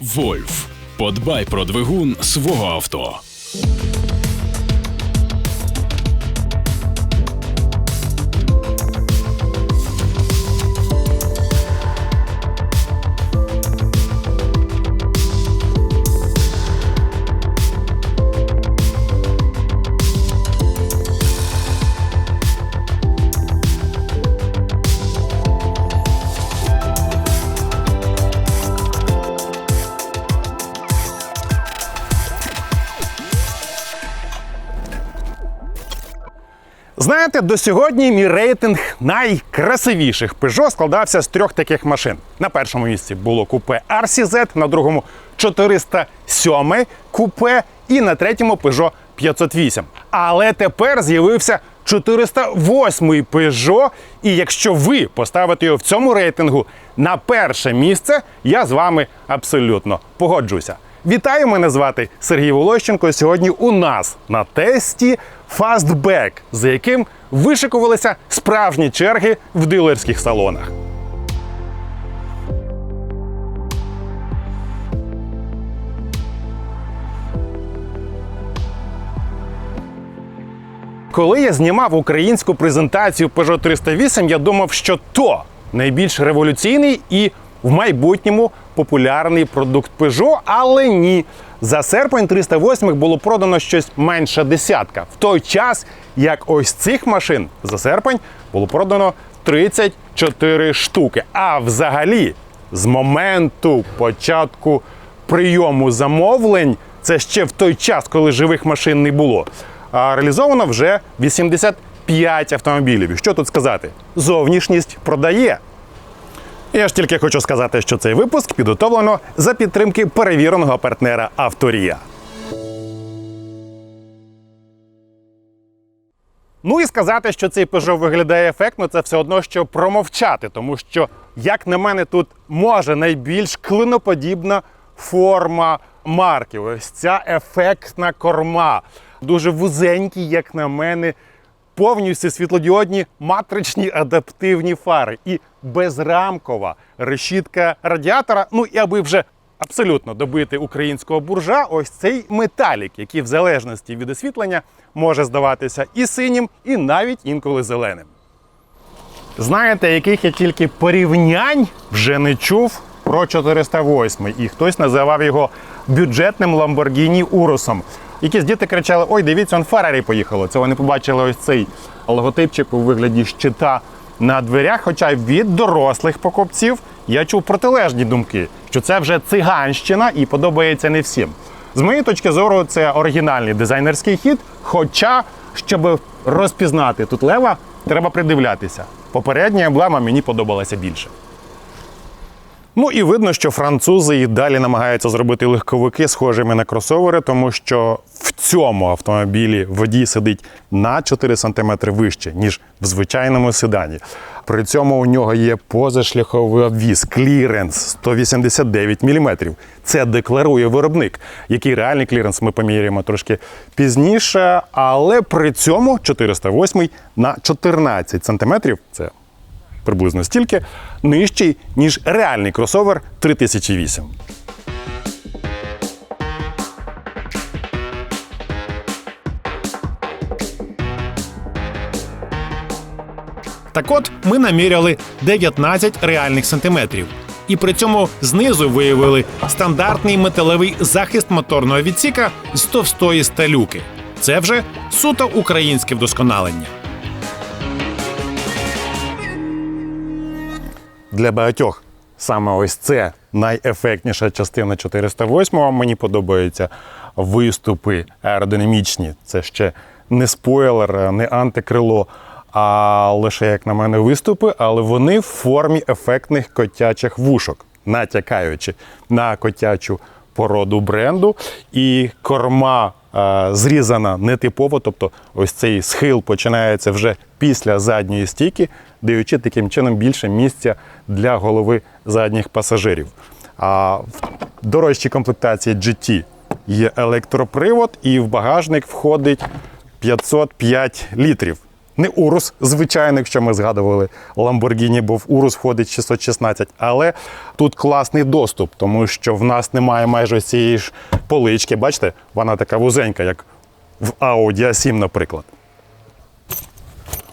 Вольф. Подбай про двигун свого авто. Знаєте, до сьогодні мій рейтинг найкрасивіших Peugeot складався з трьох таких машин. На першому місці було купе RCZ, на другому 407 купе і на третьому Peugeot 508. Але тепер з'явився 408 Peugeot, і якщо ви поставите його в цьому рейтингу на перше місце, я з вами абсолютно погоджуся. Вітаю, мене звати Сергій Волощенко. Сьогодні у нас на тесті Fastback, за яким вишикувалися справжні черги в дилерських салонах. Коли я знімав українську презентацію Peugeot 308, я думав, що то найбільш революційний і в майбутньому популярний продукт Peugeot, але ні. За серпень 308 було продано щось менше десятка. В той час, як ось цих машин за серпень було продано 34 штуки. А взагалі, з моменту початку прийому замовлень, це ще в той час, коли живих машин не було. Реалізовано вже 85 автомобілів. Що тут сказати? Зовнішність продає. Я ж тільки хочу сказати, що цей випуск підготовлено за підтримки перевіреного партнера Авторія. Ну і сказати, що цей Peugeot виглядає ефектно, це все одно, що промовчати, тому що, як на мене, тут може найбільш клиноподібна форма марки. Ось ця ефектна корма. Дуже вузенькі, як на мене, повністю світлодіодні матричні адаптивні фари і безрамкова решітка радіатора. Ну і аби вже абсолютно добити українського буржа, ось цей металік, який в залежності від освітлення може здаватися і синім, і навіть інколи зеленим. Знаєте, яких я тільки порівнянь вже не чув про 408 і хтось називав його бюджетним Lamborghini Урусом. Якісь діти кричали: Ой, дивіться, он Феррарі поїхало. Це вони побачили ось цей логотипчик у вигляді щита на дверях. Хоча від дорослих покупців я чув протилежні думки, що це вже циганщина і подобається не всім. З моєї точки зору, це оригінальний дизайнерський хід. Хоча, щоб розпізнати тут лева, треба придивлятися. Попередня емблема мені подобалася більше. Ну і видно, що французи і далі намагаються зробити легковики схожими на кросовери, тому що в цьому автомобілі водій сидить на 4 см вище, ніж в звичайному седані. При цьому у нього є позашляховий обвіз, кліренс 189 мм. Це декларує виробник. Який реальний кліренс ми поміряємо трошки пізніше, але при цьому 408 на 14 см. Це приблизно стільки, нижчий, ніж реальний кросовер 3008. Так от ми наміряли 19 реальних сантиметрів. І при цьому знизу виявили стандартний металевий захист моторного відсіка з товстої сталюки. Це вже суто українське вдосконалення. Для багатьох саме ось це найефектніша частина 408 Мені подобаються виступи аеродинамічні. Це ще не спойлер, не антикрило, а лише, як на мене, виступи, але вони в формі ефектних котячих вушок, натякаючи на котячу породу бренду. І корма зрізана нетипово, тобто ось цей схил починається вже після задньої стійки, даючи таким чином більше місця для голови задніх пасажирів. А в дорожчій комплектації GT є електропривод, і в багажник входить 505 літрів. Не Урус, звичайно, якщо ми згадували Lamborghini, бо в Урус входить 616. Але тут класний доступ, тому що в нас немає майже цієї ж полички. Бачите, вона така вузенька, як в Audi A7, наприклад.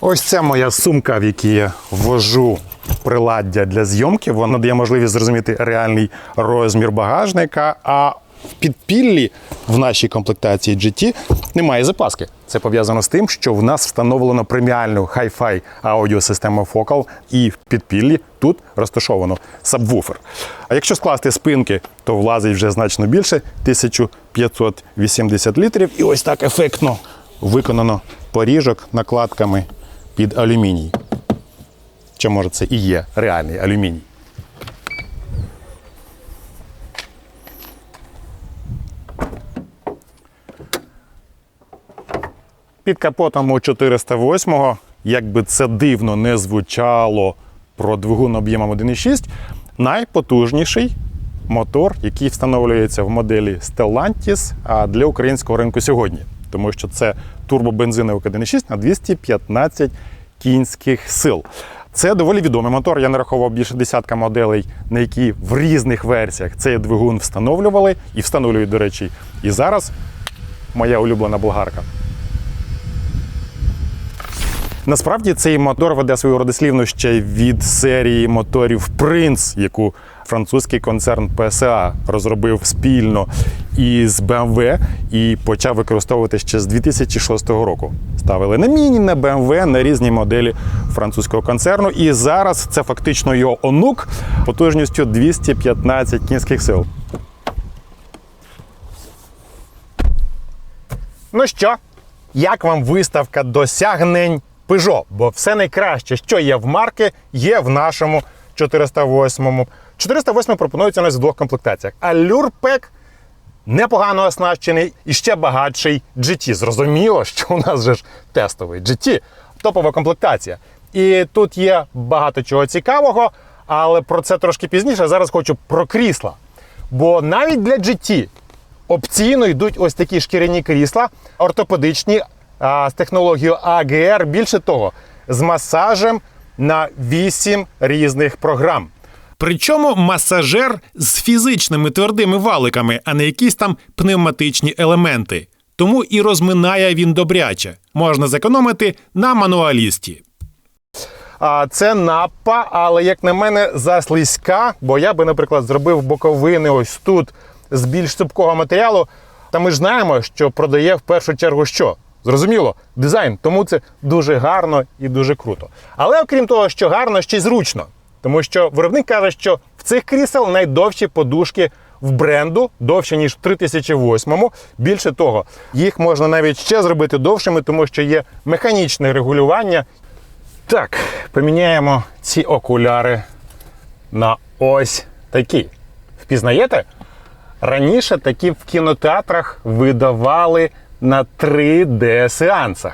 Ось це моя сумка, в якій я ввожу приладдя для зйомки. Вона дає можливість зрозуміти реальний розмір багажника. А в підпіллі в нашій комплектації GT немає запаски. Це пов'язано з тим, що в нас встановлено преміальну Hi-Fi аудіосистему Focal, і в підпіллі тут розташовано сабвуфер. А якщо скласти спинки, то влазить вже значно більше 1580 літрів. І ось так ефектно виконано поріжок накладками під алюміній. Чи може це і є реальний алюміній? Під капотом у 408-го, як би це дивно не звучало про двигун об'ємом 1,6, найпотужніший мотор, який встановлюється в моделі Stellantis для українського ринку сьогодні. Тому що це турбобензиновик 1,6 на 215 кінських сил. Це доволі відомий мотор. Я нарахував більше десятка моделей, на які в різних версіях цей двигун встановлювали і встановлюють, до речі, і зараз моя улюблена болгарка. Насправді цей мотор веде свою родослівну ще від серії моторів Принц, яку французький концерн PSA розробив спільно із BMW і почав використовувати ще з 2006 року. Ставили на міні, на BMW, на різні моделі французького концерну. І зараз це фактично його онук потужністю 215 кінських сил. Ну що, як вам виставка досягнень Peugeot? Бо все найкраще, що є в марки, є в нашому 408-му. 408 пропонується у нас в двох комплектаціях. Allure Pack непогано оснащений і ще багатший GT. Зрозуміло, що у нас же ж тестовий GT, топова комплектація. І тут є багато чого цікавого, але про це трошки пізніше. Зараз хочу про крісла. Бо навіть для GT опційно йдуть ось такі шкіряні крісла, ортопедичні а, з технологією AGR. Більше того, з масажем на 8 різних програм. Причому масажер з фізичними твердими валиками, а не якісь там пневматичні елементи. Тому і розминає він добряче. Можна зекономити на мануалісті. А, Це напа, але як на мене, заслизька, бо я би, наприклад, зробив боковини ось тут з більш цупкого матеріалу. Та ми ж знаємо, що продає в першу чергу що? Зрозуміло, дизайн, тому це дуже гарно і дуже круто. Але окрім того, що гарно, ще й зручно. Тому що виробник каже, що в цих крісел найдовші подушки в бренду, довше, ніж в 3008-му. Більше того, їх можна навіть ще зробити довшими, тому що є механічне регулювання. Так, поміняємо ці окуляри на ось такі. Впізнаєте? Раніше такі в кінотеатрах видавали на 3D-сеансах.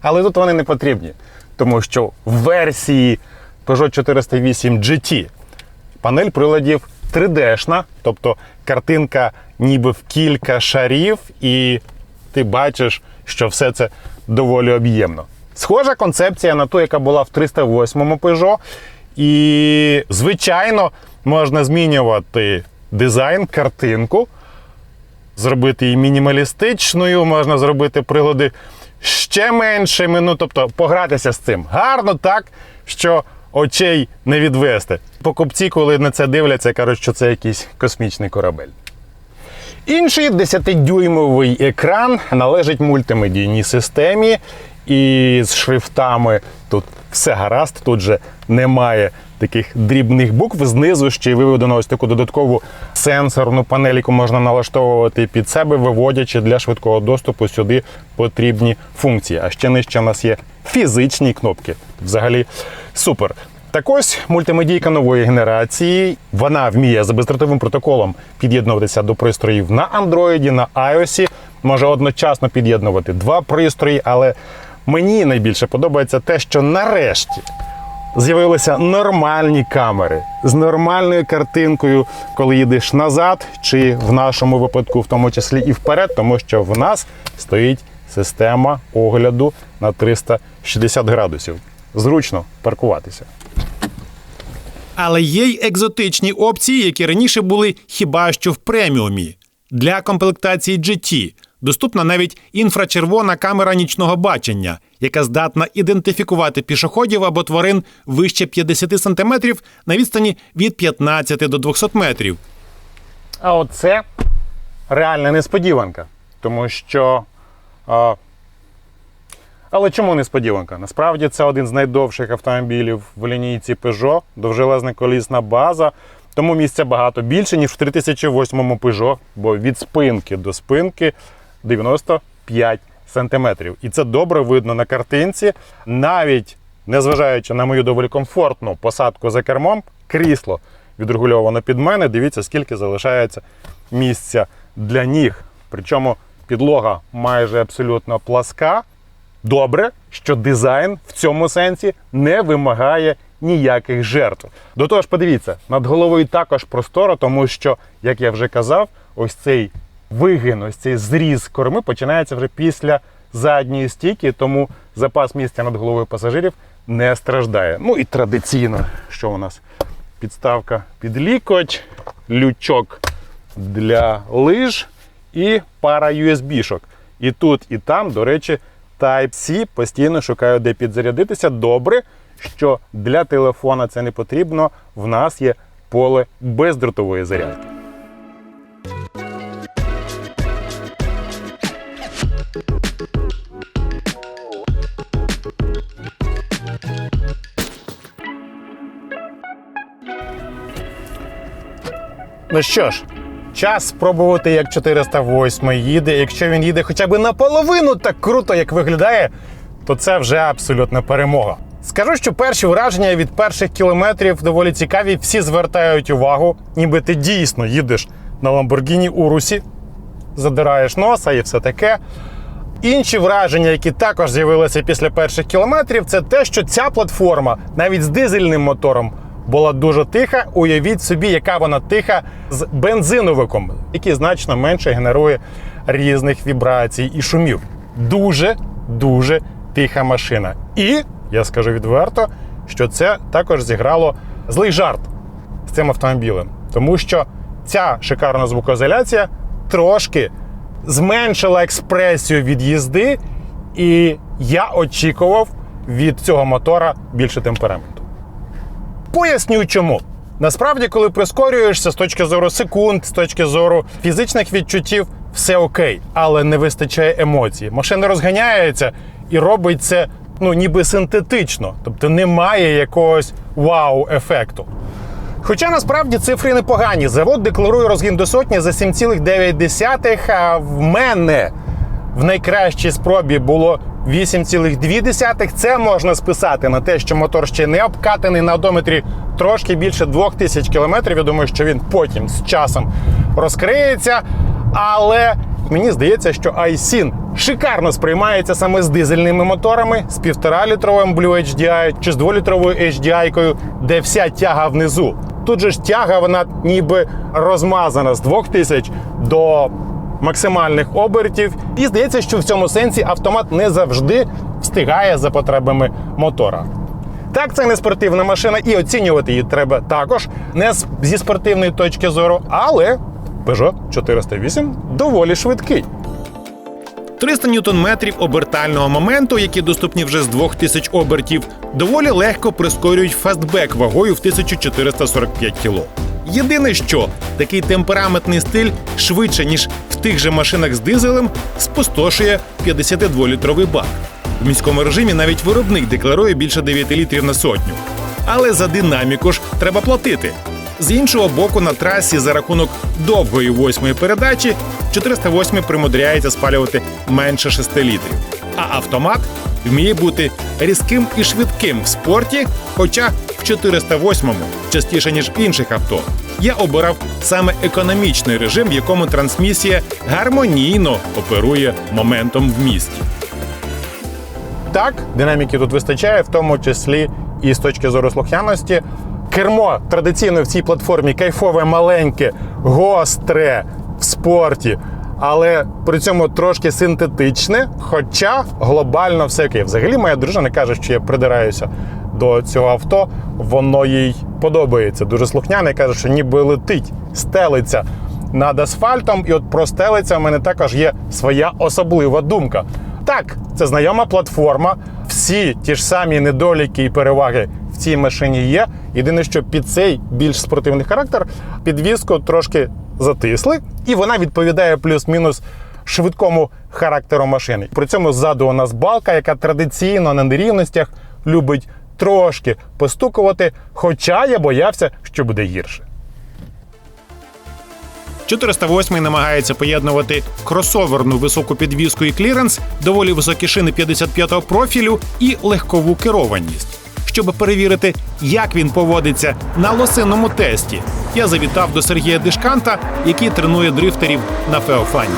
Але тут вони не потрібні, тому що в версії Peugeot 408 GT панель приладів 3D-шна, тобто картинка ніби в кілька шарів, і ти бачиш, що все це доволі об'ємно. Схожа концепція на ту, яка була в 308 Peugeot. І, звичайно, можна змінювати дизайн, картинку, зробити її мінімалістичною, можна зробити прилади ще меншими. Ну, тобто, погратися з цим. Гарно так, що очей не відвести. Покупці, коли на це дивляться, кажуть, що це якийсь космічний корабель. Інший 10-дюймовий екран належить мультимедійній системі, і з шрифтами тут все гаразд. Тут же немає таких дрібних букв. Знизу ще й виведено ось таку додаткову сенсорну панель, яку можна налаштовувати під себе, виводячи для швидкого доступу сюди потрібні функції. А ще нижче у нас є фізичні кнопки. Взагалі супер. Так ось мультимедійка нової генерації. Вона вміє за бездротовим протоколом під'єднуватися до пристроїв на Android, на iOS. Може одночасно під'єднувати два пристрої, але мені найбільше подобається те, що нарешті з'явилися нормальні камери з нормальною картинкою, коли їдеш назад, чи в нашому випадку, в тому числі і вперед, тому що в нас стоїть система огляду на 360 градусів. Зручно паркуватися. Але є й екзотичні опції, які раніше були хіба що в преміумі. Для комплектації GT доступна навіть інфрачервона камера нічного бачення, яка здатна ідентифікувати пішоходів або тварин вище 50 см на відстані від 15 до 200 метрів. А оце реальна несподіванка. Тому що. А... Але чому несподіванка? Насправді це один з найдовших автомобілів в лінійці Peugeot, довжелезна колісна база. Тому місця багато більше, ніж в 3008 Peugeot, бо від спинки до спинки 95 сантиметрів. І це добре видно на картинці. Навіть незважаючи на мою доволі комфортну посадку за кермом, крісло відрегульовано під мене. Дивіться, скільки залишається місця для ніг. Причому підлога майже абсолютно пласка. Добре, що дизайн в цьому сенсі не вимагає ніяких жертв. До того ж, подивіться, над головою також просторо, тому що, як я вже казав, ось цей вигин, цей зріз корми починається вже після задньої стійки, тому запас місця над головою пасажирів не страждає. Ну і традиційно, що у нас підставка під лікоть, лючок для лиж і пара USB-шок. І тут, і там, до речі, Type-C постійно шукаю, де підзарядитися. Добре, що для телефона це не потрібно. В нас є поле бездротової зарядки. Ну що ж, час спробувати, як 408 їде. Якщо він їде хоча б наполовину так круто, як виглядає, то це вже абсолютна перемога. Скажу, що перші враження від перших кілометрів доволі цікаві. Всі звертають увагу, ніби ти дійсно їдеш на Lamborghini Урусі, задираєш носа і все таке. Інші враження, які також з'явилися після перших кілометрів, це те, що ця платформа навіть з дизельним мотором була дуже тиха. Уявіть собі, яка вона тиха з бензиновиком, який значно менше генерує різних вібрацій і шумів. Дуже дуже тиха машина. І я скажу відверто, що це також зіграло злий жарт з цим автомобілем, тому що ця шикарна звукоізоляція трошки зменшила експресію від їзди, і я очікував від цього мотора більше темпераменту. Поясню чому. Насправді, коли прискорюєшся з точки зору секунд, з точки зору фізичних відчуттів, все окей, але не вистачає емоцій. Машина розганяється і робить це ну, ніби синтетично, тобто немає якогось вау-ефекту. Хоча насправді цифри непогані. Завод декларує розгін до сотні за 7,9, а в мене в найкращій спробі було 8,2. Це можна списати на те, що мотор ще не обкатаний на одометрі трошки більше 2000 км. Я думаю, що він потім з часом розкриється. Але мені здається, що iSyn шикарно сприймається саме з дизельними моторами, з 1,5-літровим Blue HDI чи з 2-літровою HDI, де вся тяга внизу. Тут же ж тяга, вона ніби розмазана з 2000 до максимальних обертів. І здається, що в цьому сенсі автомат не завжди встигає за потребами мотора. Так, це не спортивна машина, і оцінювати її треба також не зі спортивної точки зору, але Peugeot 408 доволі швидкий. 300 ньютон-метрів обертального моменту, які доступні вже з 2000 обертів, доволі легко прискорюють фастбек вагою в 1445 кг. Єдине, що такий темпераментний стиль швидше, ніж тих же машинах з дизелем, спустошує 52-літровий бак. У міському режимі навіть виробник декларує більше 9 літрів на сотню. Але за динаміку ж треба платити. З іншого боку, на трасі за рахунок довгої восьмої передачі 408 примудряється спалювати менше 6 літрів. А автомат вміє бути різким і швидким в спорті, хоча в 408-му частіше ніж в інших авто. Я обирав саме економічний режим, в якому трансмісія гармонійно оперує моментом в місті. Так, динаміки тут вистачає, в тому числі і з точки зору слухняності. Кермо традиційно в цій платформі кайфове, маленьке, гостре в спорті. але при цьому трошки синтетичне. Хоча глобально все окей. Взагалі, моя дружина каже, що я придираюся до цього авто, воно їй подобається. Дуже слухняне, каже, що ніби летить, стелиться над асфальтом, і от про стелиться в мене також є своя особлива думка. Так, це знайома платформа. Всі ті ж самі недоліки і переваги в цій машині є. Єдине, що під цей більш спортивний характер підвіску трошки затисли, і вона відповідає плюс-мінус швидкому характеру машини. При цьому ззаду у нас балка, яка традиційно на нерівностях любить трошки постукувати, хоча я боявся, що буде гірше. 408 намагається поєднувати кросоверну високу підвіску і кліренс, доволі високі шини 55-го профілю і легкову керованість. Щоб перевірити, як він поводиться на лосинному тесті, я завітав до Сергія Дишканта, який тренує дрифтерів на Феофані.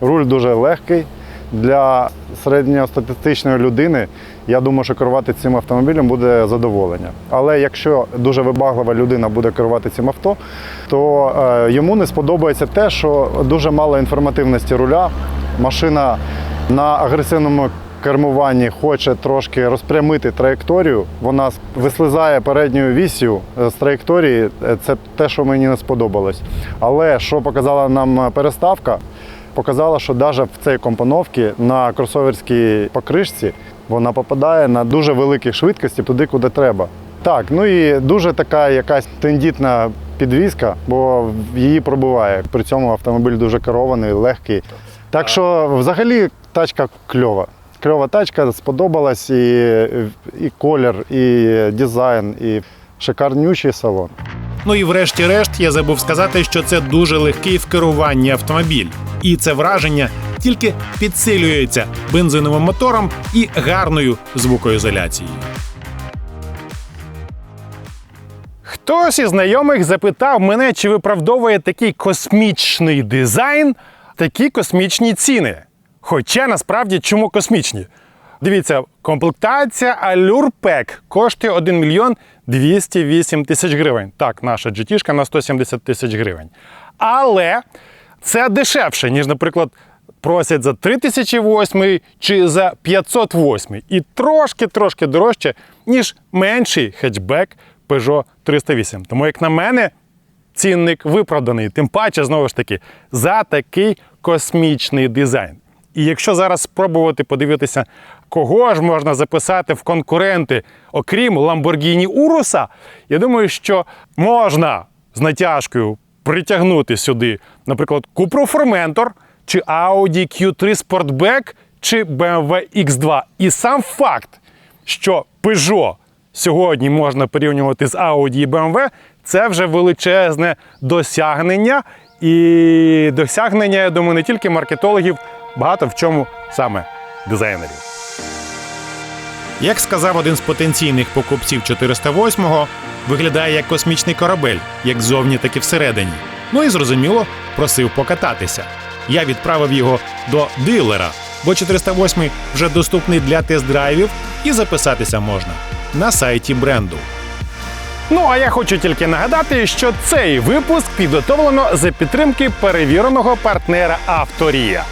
Руль дуже легкий для середньостатистичної людини. Я думаю, що керувати цим автомобілем буде задоволення. Але якщо дуже вибаглива людина буде керувати цим авто, то е, йому не сподобається те, що дуже мало інформативності руля. Машина на агресивному кермуванні хоче трошки розпрямити траєкторію. Вона вислизає передньою вісію е, з траєкторії. Е, Це те, що мені не сподобалось. Але що показала нам переставка, показала, що навіть в цій компоновці на кросоверській покришці вона попадає на дуже великій швидкості туди, куди треба. Так, ну і дуже така якась тендітна підвізка, бо її пробиває. При цьому автомобіль дуже керований, легкий. Так що взагалі тачка кльова. Кльова тачка, сподобалась і, і колір, і дизайн, і шикарнючий салон. Ну і врешті-решт я забув сказати, що це дуже легкий в керуванні автомобіль. І це враження тільки підсилюється бензиновим мотором і гарною звукоізоляцією. Хтось із знайомих запитав мене, чи виправдовує такий космічний дизайн такі космічні ціни. Хоча насправді чому космічні? Дивіться, комплектація Pack коштує 1 мільйон 208 тисяч гривень. Так, наша GT на 170 тисяч гривень. Але це дешевше, ніж, наприклад, просять за 3008 чи за 508. І трошки-трошки дорожче, ніж менший хетчбек Peugeot 308. Тому, як на мене, цінник виправданий. Тим паче, знову ж таки, за такий космічний дизайн. І якщо зараз спробувати подивитися, кого ж можна записати в конкуренти, окрім Lamborghini Urus, я думаю, що можна з натяжкою притягнути сюди, наприклад, Cupra Formentor, чи Audi Q3 Sportback, чи BMW X2. І сам факт, що Peugeot сьогодні можна порівнювати з Audi і BMW, це вже величезне досягнення. І досягнення, я думаю, не тільки маркетологів, багато в чому саме дизайнерів. Як сказав один з потенційних покупців 408-го, виглядає як космічний корабель, як ззовні, так і всередині. Ну і зрозуміло, просив покататися. Я відправив його до дилера, бо 408 вже доступний для тест-драйвів і записатися можна на сайті бренду. Ну а я хочу тільки нагадати, що цей випуск підготовлено за підтримки перевіреного партнера Авторія.